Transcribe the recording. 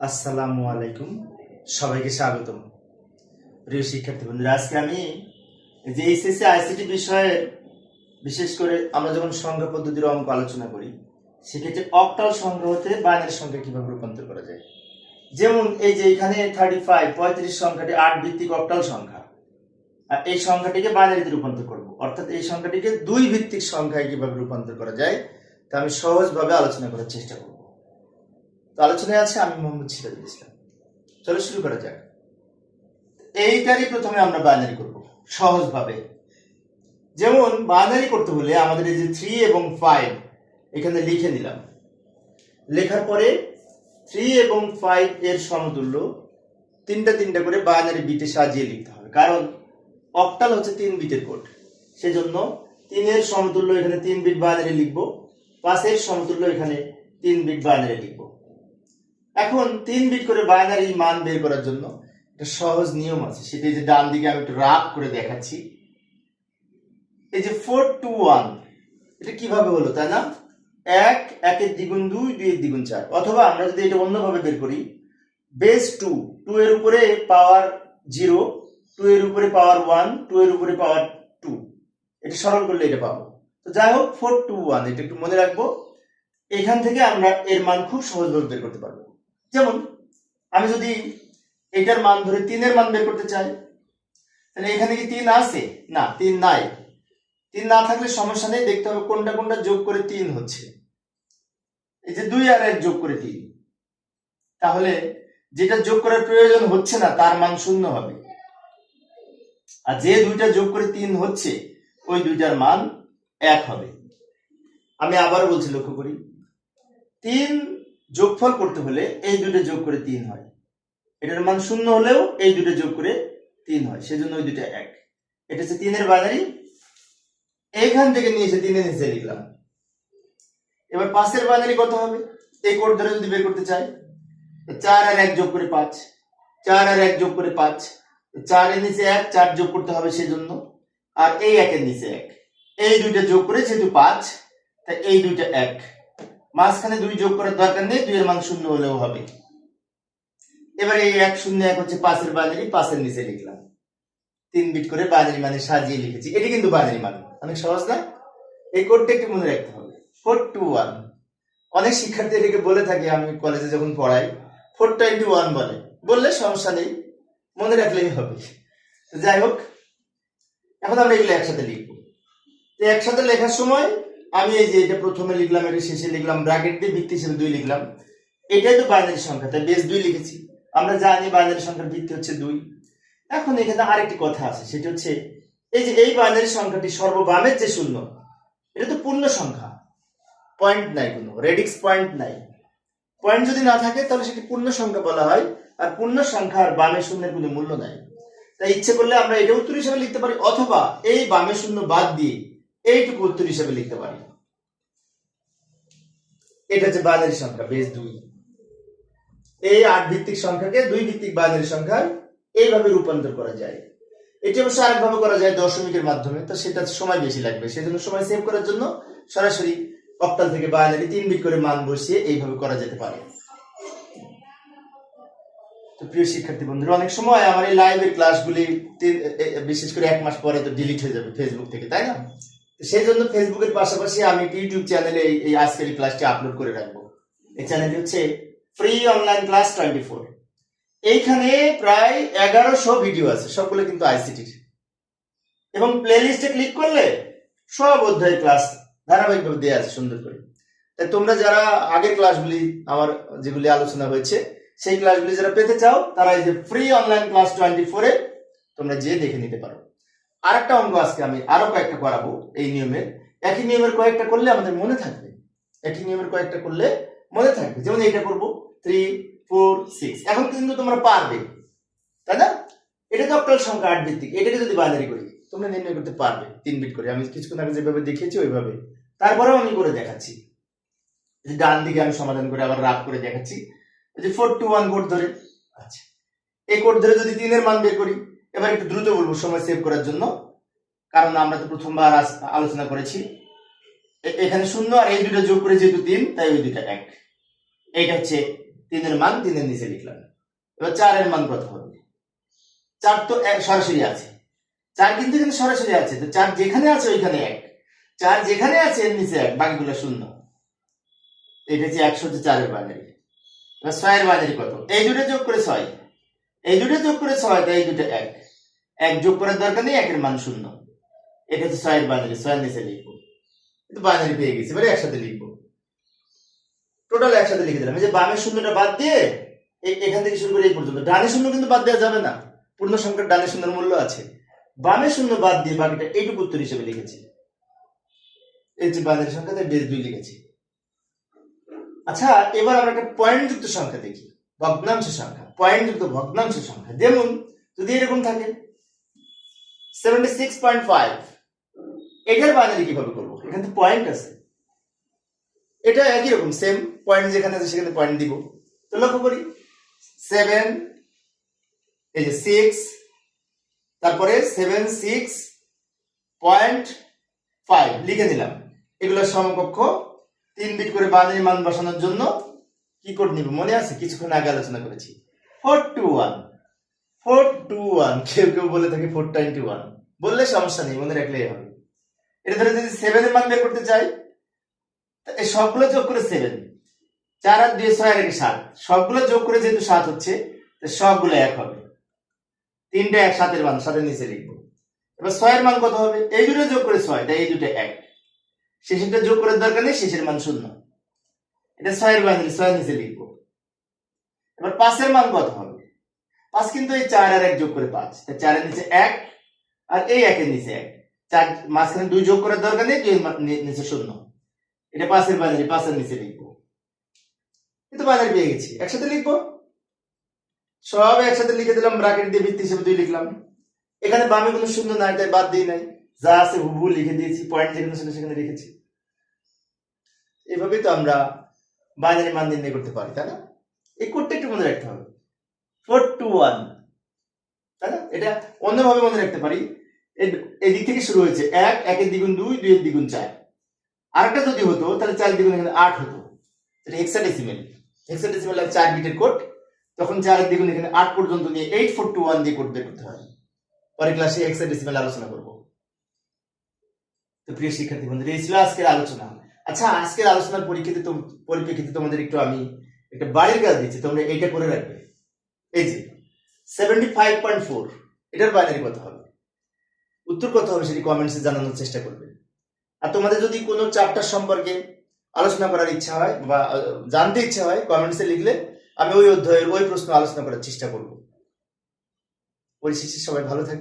আসসালামু আলাইকুম। সবাইকে স্বাগতম। প্রিয় শিক্ষার্থী বন্ধুরা, আজকে আমি যে এইচএসসি, আইসিটি বিষয়ের বিশেষ করে আমরা যখন সংখ্যা পদ্ধতির অঙ্ক আলোচনা করি, সেক্ষেত্রে অক্টাল সংখ্যা হতে বাইনারি সংখ্যা কীভাবে রূপান্তর করা যায়? যেমন এই যে এখানে থার্টি ফাইভ পঁয়ত্রিশ সংখ্যাটি আট ভিত্তিক অক্টাল সংখ্যা। আর এই সংখ্যাটিকে বাইনারিতে রূপান্তর করব। অর্থাৎ এই সংখ্যাটিকে দুই ভিত্তিক সংখ্যায় কীভাবে রূপান্তর করা যায়, তা আমি সহজভাবে আলোচনা করার চেষ্টা করব। তো আলোচনায় আছে, আমি মোহাম্মদ সিরাজুল ইসলাম। চলো শুরু করা যাক। এইটারই প্রথমে আমরা বাইনারি করব, সহজভাবে। যেমন বাইনারি করতে হলে আমাদের এই যে থ্রি এবং ফাইভ এখানে লিখে নিলাম। লেখার পরে থ্রি এবং ফাইভ এর সমতুল্য তিনটা তিনটা করে বাইনারি বিটে সাজিয়ে লিখতে হবে। কারণ অক্টাল হচ্ছে তিন বিটের কোড সেজন্য তিনের সমতুল্য এখানে তিন বিট বাইনারি লিখব, পাঁচের সমতুল্য এখানে তিন বিট বাইনারি লিখব। এখন তিন বিট করে বাইনারি মান বের করার জন্য একটা সহজ নিয়ম আছে। সেটা যে ডান দিকে আমি একটু রাফ করে দেখাচ্ছি। এই যে ফোর টু ওয়ান এটা কীভাবে হলো তাই না? এক, একের দ্বিগুণ দুই দুই দুইয়ের দ্বিগুণ চার। অথবা আমরা যদি এটা অন্যভাবে বের করি বেস টু টু এর উপরে পাওয়ার জিরো টু এর উপরে পাওয়ার ওয়ান টু এর উপরে পাওয়ার টু এটা সরল করলে এটা পাবো। তো যাই হোক ফোর টু ওয়ান এটা একটু মনে রাখব। এখান থেকে আমরা এর মান খুব সহজভাবে বের করতে পারব। যেমন, আমি যদি এটার মান ধরে তিনের মান বের করতে চাই, তাহলে এখানে কি তিন আছে? না, তিন নাই। তিন না থাকলে সমস্যা নেই, দেখতে হবে কোনটা কোনটা যোগ করে তিন হচ্ছে। এই যে দুই আর এক যোগ করে তিন। তাহলে যেটা যোগ করার প্রয়োজন হচ্ছে না, তার মান শূন্য হবে। আর যে দুইটা যোগ করে তিন হচ্ছে, ওই দুইটার মান এক হবে। আমি আবার বলছি, লক্ষ্য করি। তিন যোগফল করতে হলে এই দুটো যোগ করে তিন হয়। এটার মান শূন্য হলেও এই দুটো যোগ করে তিন হয়, সেজন্য ওই দুটো এক। এটা হচ্ছে তিনের বাইনারি এইখান থেকে নিয়ে এসে তিনের নিচে লিখলাম। এবার পাঁচের বাইনারি কত হবে? এই কোড ধরে যদি বের করতে চাই, চার আর এক যোগ করে পাঁচ, চার আর এক যোগ করে পাঁচ, চারের নিচে এক, চার যোগ করতে হবে সেজন্য, আর এই একের নিচে এক। এই দুইটা যোগ করে যেহেতু পাঁচ, তাই এই দুইটা এক। মাঝখানে দুই যোগ করার দরকার নেই, দুইয়ের মান শূন্য হলেও হবে। এবার এই এক শূন্য এক হচ্ছে পাঁচের বাইনারি পাঁচের নিচে লিখলাম। তিন বিট করে বাইনারি মানে সাজিয়ে লিখেছি। এটি কিন্তু বাইনারি মান। অনেক সহজ না? এই কোডটা একটু মনে রাখতে হবে। ফোর টু ওয়ান অনেক শিক্ষার্থী এটাকে বলে থাকে, আমি কলেজে যখন পড়াই ফোর টোয়েন্টি ওয়ান বলে। বললে সমস্যা নেই, মনে রাখলেই হবে। যাই হোক, এখন আমরা এগুলো একসাথে লিখব। তো একসাথে লেখার সময় আমি এই যে এটা প্রথমে লিখলাম, এটা শেষে লিখলাম ব্র্যাকেট দিয়ে ভিত্তি হিসেবে দুই লিখলাম। এটাই তো বাইনারি সংখ্যা, তাই বেশ দুই লিখেছি। আমরা জানি বাইনারি সংখ্যার ভিত্তি হচ্ছে দুই। এখন এখানে আরেকটি কথা আছে, সেটা হচ্ছে এই যে এই বাইনারি সংখ্যাটি সর্ববামের যে শূন্য, এটা তো পূর্ণ সংখ্যা। পয়েন্ট নাই কোনো রেডিক্স পয়েন্ট নাই। পয়েন্ট যদি না থাকে, তাহলে সেটি পূর্ণ সংখ্যা বলা হয়, আর পূর্ণ সংখ্যার বামে শূন্যের কোনো মূল্য নাই। তাই ইচ্ছে করলে আমরা এটা উত্তর হিসেবে লিখতে পারি, অথবা এই বামে শূন্য বাদ দিয়ে এইটুকু উত্তর হিসেবে লিখতে পারি। এটা হচ্ছে বাইনারি সংখ্যা বেশ দুই। এই আট ভিত্তিক সংখ্যাকে দুই ভিত্তিক বাইনারি সংখ্যায় এইভাবে রূপান্তর করা যায়। এটি অবশ্য আরেকভাবে করা যায় দশমিকের মাধ্যমে, তো সেটা সময় বেশি লাগবে। সেজন্য সময় সেভ করার জন্য সরাসরি অক্টাল থেকে বাইনারি তিন বিট করে মান বসিয়ে এইভাবে করা যেতে পারে। তো প্রিয় শিক্ষার্থী বন্ধুরা, অনেক সময় আমার এই লাইভের ক্লাসগুলি বিশেষ করে এক মাস পরে তো ডিলিট হয়ে যাবে ফেসবুক থেকে, তাই না? সেই জন্য ফেসবুকের পাশাপাশি আমি ইউটিউব চ্যানেলে এই- এই আজকের ক্লাসটি আপলোড করে রাখব। এই চ্যানেলটি হচ্ছে free online class twenty four এইখানে প্রায় এগারোশো ভিডিও আছে, সবগুলো কিন্তু আইসিটির এবং প্লে লিস্টে ক্লিক করলে সব অধ্যায় ক্লাস ধারাবাহিকভাবে দেওয়া আছে, সুন্দর করে। তাই তোমরা যারা আগের ক্লাসগুলি আমার যেগুলি আলোচনা হয়েছে, সেই ক্লাসগুলি যারা পেতে চাও, তারা এই যে ফ্রি অনলাইন ক্লাস টোয়েন্টি ফোরে তোমরা যেয়ে দেখে নিতে পারো। আরেকটা অঙ্গ আজকে আমি আরও কয়েকটা করাবো এই নিয়মের একই নিয়মের কয়েকটা করলে আমাদের মনে থাকবে। একই নিয়মের কয়েকটা করলে মনে থাকবে। যেমন এইটা করব থ্রি ফোর সিক্স এখন কিন্তু তোমরা পারবে। তাই না? এটা তো অক্টাল সংখ্যা আট ভিত্তিক এটাকে যদি বাজারি করি, তোমরা নির্ণয় করতে পারবে তিন বিট করে। আমি কিছুক্ষণ আগে যেভাবে দেখিয়েছি, ওইভাবে। তারপরেও আমি করে দেখাচ্ছি। ডান দিকে আমি সমাধান করে আবার রাগ করে দেখাচ্ছি। যে ফোর টু ওয়ান কোড ধরে। আচ্ছা। এই কোড ধরে যদি তিনের মান বের করি এবার একটু দ্রুত বলব, সময় সেভ করার জন্য। কারণ আমরা তো প্রথমবার আলোচনা করেছি। এখানে শূন্য আর এই দুটো যোগ করে যেহেতু তিন, তাই ওই দুটা এক। এইটা হচ্ছে তিনের মান, তিনের নিচে লিখলাম। এবার চারের মান কত হবে। চার তো সরাসরি আছে। চার কিন্তু এখানে সরাসরি আছে, তো চার যেখানে আছে ওইখানে এক। চার যেখানে আছে এর নিচে এক, বাকিগুলো শূন্য। এটা হচ্ছে একশো হচ্ছে চারের বাইনারি এবার ছয়ের বাইনারি কত? এই দুটো যোগ করে ছয়। এই দুটো যোগ করে ছয়, তাই এই দুটো এক। এক যোগ করার দরকার নেই, একের মান শূন্য। এটা হচ্ছে ছয়ের বাইনারি ছয়ের নিচে লিখব। কিন্তু বাইনারি পেয়ে গেছি, এবারে একসাথে লিখব। টোটাল একসাথে লিখে দিলাম। এই যে বামের শূন্যটা বাদ দিয়ে এখান থেকে শুরু করে এই পর্যন্ত। ডানে শূন্য কিন্তু বাদ দেওয়া যাবে না। পূর্ণ সংখ্যার ডানে শূন্যের মূল্য আছে। বামে শূন্য বাদ দিয়ে বাকিটা এইটুকু উত্তর হিসেবে লিখেছি। এই যে বাদের সংখ্যা, তাই বেশ দুই লিখেছি। আচ্ছা এবার আমরা একটা পয়েন্ট যুক্ত সংখ্যা দেখি। ভগ্নাংশ সংখ্যা পয়েন্ট যুক্ত ভগ্নাংশ সংখ্যা। যেমন যদি এরকম থাকে সেভেন্টি সিক্স পয়েন্ট ফাইভ এটার বাইনারি কীভাবে করব? এখানে তো পয়েন্ট আছে। এটা একই রকম সেম পয়েন্ট যেখানে আছে সেখানে পয়েন্ট দিব। তো লক্ষ্য করি সেভেন এই যে সিক্স তারপরে সেভেন সিক্স পয়েন্ট ফাইভ লিখে দিলাম এগুলো সমকক্ষ, তিন বিট করে বাদের মান বসানোর জন্য কি কোড নিব? মনে আছে? কিছুক্ষণ আগে আলোচনা করেছি। Four two one four two one কেউ কেউ বলে থাকে ফোর টোয়েন্টি ওয়ান বললে সমস্যা নেই, মনে রাখলেই হবে। এটা ধরে যদি সেভেনের মান বের করতে চাই এই সবগুলো যোগ করে সেভেন চার আর দুই, ছয় আর এক, সাত। সবগুলো যোগ করে যেহেতু সাত হচ্ছে সবগুলো এক হবে। তিনটা এক, সাতের মান, সাতের নিচে লিখব। এবার ছয়ের মান কত হবে? এই দুটো যোগ করে ছয়, তাই এই দুটো এক। শেষেরটা যোগ করার দরকার নেই, শেষের মান শূন্য। এটা ছয়ের মান ছয়ের নিচে লিখব। এবার পাঁচের মান কত হবে? পাঁচ কিন্তু এই চার আর এক যোগ করে পাঁচ তাই চারের নিচে এক আর এই একের নিচে এক। চার, মাঝখানে দুই যোগ করার দরকার নেই, দুই নিচে শূন্য। এটা পাঁচের বাইনারি পাঁচের নিচে লিখব। কিন্তু বাইনারি পেয়ে গেছি। একসাথে লিখব? সব একসাথে লিখে দিলাম ব্রাকেট দিয়ে ভিত্তি হিসেবে দুই লিখলাম। এখানে বামে কোনো শূন্য নাই, তাই বাদ দিই নাই। যা আছে হুবহু লিখে দিয়েছি পয়েন্ট যেখানে ছিল সেখানে লিখেছি এভাবেই তো আমরা বাইনারি মান নির্ণয় করতে পারি, তাই না? এই কোডটা একটু মনে রাখতে হবে। ফোর টু ওয়ান এটা অন্যভাবে মনে রাখতে পারি। এই- দিক থেকে শুরু হয়েছে এক, একের দ্বিগুণ দুই, দুইয়ের দ্বিগুণ চার। আরেকটা যদি হতো, তাহলে চার দ্বিগুণ এখানে আট হতো। এটা হেক্সাডেসিমেল হেক্সাডেসিমেল আর চার বিটের কোড তখন চারের দ্বিগুণ এখানে আট পর্যন্ত নিয়ে এইট ফোর টু ওয়ান দিয়ে কোড বের করতে হয়। পরে ক্লাসে হেক্সাডেসিমেল আলোচনা করব। তো প্রিয় শিক্ষার্থী বন্ধুরা, এই ছিল আজকের আলোচনা। আচ্ছা আজকের আলোচনার পরিপ্রেক্ষিতে তোম- পরিপ্রেক্ষিতে তোমাদের একটু আমি একটা বাড়ির কাজ দিচ্ছি। তোমরা এইটা করে রাখবে। এই যে সেভেন্টি ফাইভ পয়েন্ট ফোর এটার বাইনারি কত হবে? উত্তর কত হবে সেটি কমেন্টসে জানানোর চেষ্টা করবেন। আর তোমাদের যদি কোনো চ্যাপ্টার সম্পর্কে আলোচনা করার ইচ্ছা হয় বা জানতে ইচ্ছা হয় কমেন্টসে লিখলে আমি ওই অধ্যায়ের ওই প্রশ্ন আলোচনা করার চেষ্টা করব। পরিশেষে সবাই ভালো থাকবে